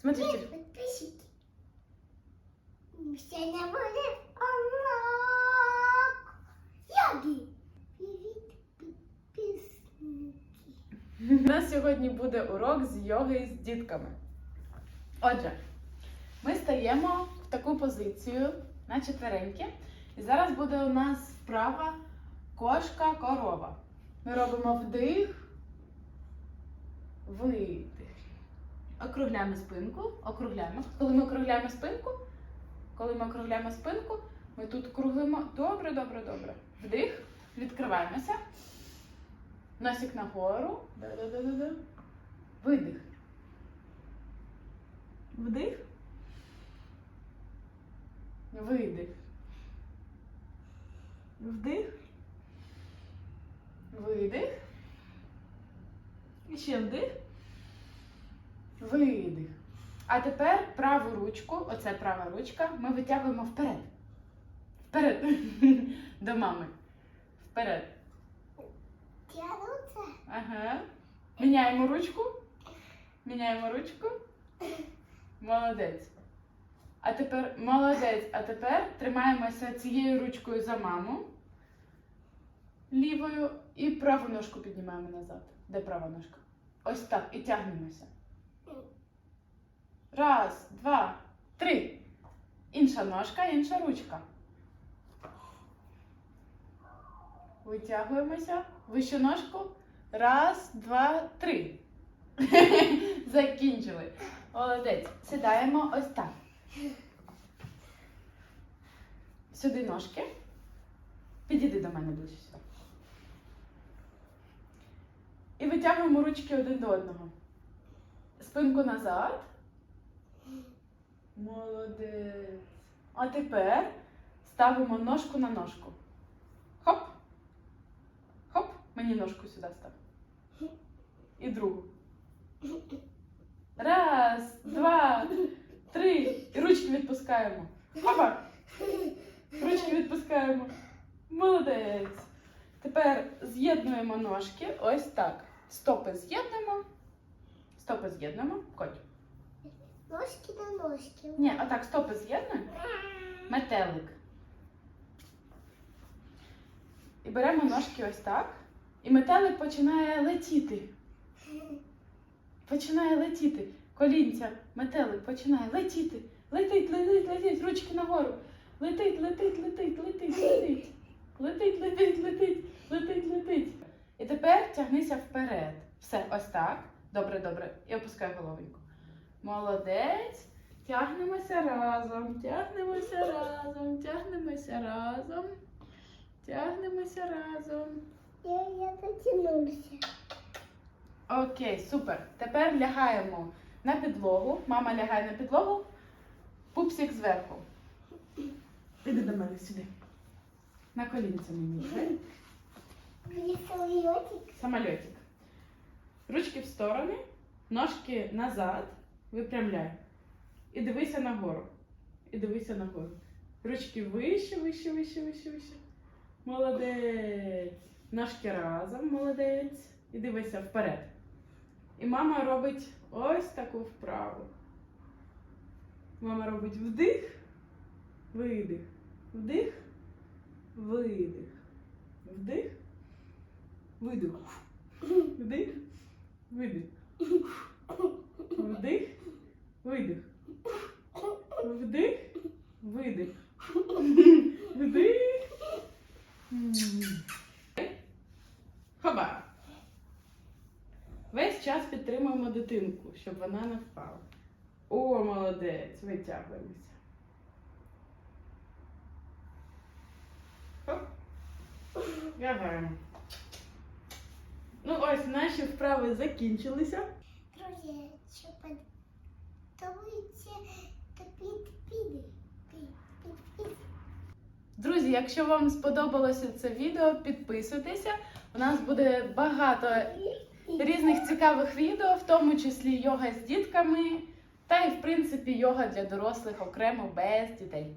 Смотрите. Подписчики. Все не буде онлак. Йоги. Привіт, підписники. У нас сьогодні буде урок з йоги з дітками. Отже, ми стаємо в таку позицію на четвереньки. І зараз буде у нас вправа кошка-корова. Ми робимо вдих, видих. Округляємо спинку, округляємо. Коли ми округляємо спинку, коли ми округляємо спинку, ми тут круглимо. Добре, добре, добре. Вдих, відкриваємося. Носик нагору. Да-да-да-да-да. Видих. Вдих. Видих. Вдих. Видих. І ще вдих. Видих. А тепер праву ручку, оце права ручка, ми витягуємо вперед. Вперед. До мами. Вперед. Ага. Міняємо ручку. Міняємо ручку. Молодець. А тепер молодець. А тепер тримаємося цією ручкою за маму. Лівою і праву ножку піднімаємо назад. Де права ножка? Ось так. І тягнемося. Раз, два, три. Інша ножка, інша ручка. Витягуємося. Вищу ножку. Раз, два, три. Закінчили. Молодець. Сідаємо ось так. Сюди ножки. Підійди до мене ближче. І витягуємо ручки один до одного. Спинку назад. Молодець. А тепер ставимо ножку на ножку. Хоп. Хоп. Мені ножку сюди став. І другу. Раз, два, три. І ручки відпускаємо. Опа. Ручки відпускаємо. Молодець. Тепер з'єднуємо ножки. Ось так. Стопи з'єднуємо. Стопи з'єднуємо. Коть. Ножки на ножки. Ні, отак, стопи з'єднуємо. Метелик. І беремо ножки ось так. І метелик починає летіти. Починає летіти. Колінця, метелик починає летіти. Летить, летить, летить, ручки нагору. Летить, летить, летить, летить, летить. Летить, летить, летить, летить, летить. І тепер тягнися вперед. Все, ось так. Добре, добре. І опускай головеньку. Молодець. Тягнемося разом, тягнемося разом, тягнемося разом. Тягнемося разом. Я, я дотянулся. Окей, супер. Тепер лягаємо на підлогу. Мама лягає на підлогу, пупсик зверху. Іди до мене сюди. На колінці мені. самолітик. Самольотик. Ручки в сторони, ножки назад, випрямляй. І дивися нагору. І дивися нагору. Ручки вище, вище, вище, вище, вище. Молодець. Ножки разом, молодець. І дивися вперед. І мама робить ось таку вправу. Мама робить вдих, видих, вдих, видих, вдих, видих. Вдих, видих. Вдих, видих. Вдих, видих. Вдих. М. Хоба. Весь час підтримуємо дитинку, щоб вона не впала. О, молодець, витягуємося. Хоп. Лягаємо. Ну ось наші вправи закінчилися. Друзі, що подобається, то. Підпиди. Друзі, якщо вам сподобалося це відео, підписуйтеся. У нас буде багато різних цікавих відео, в тому числі йога з дітками, та й в принципі йога для дорослих окремо без дітей.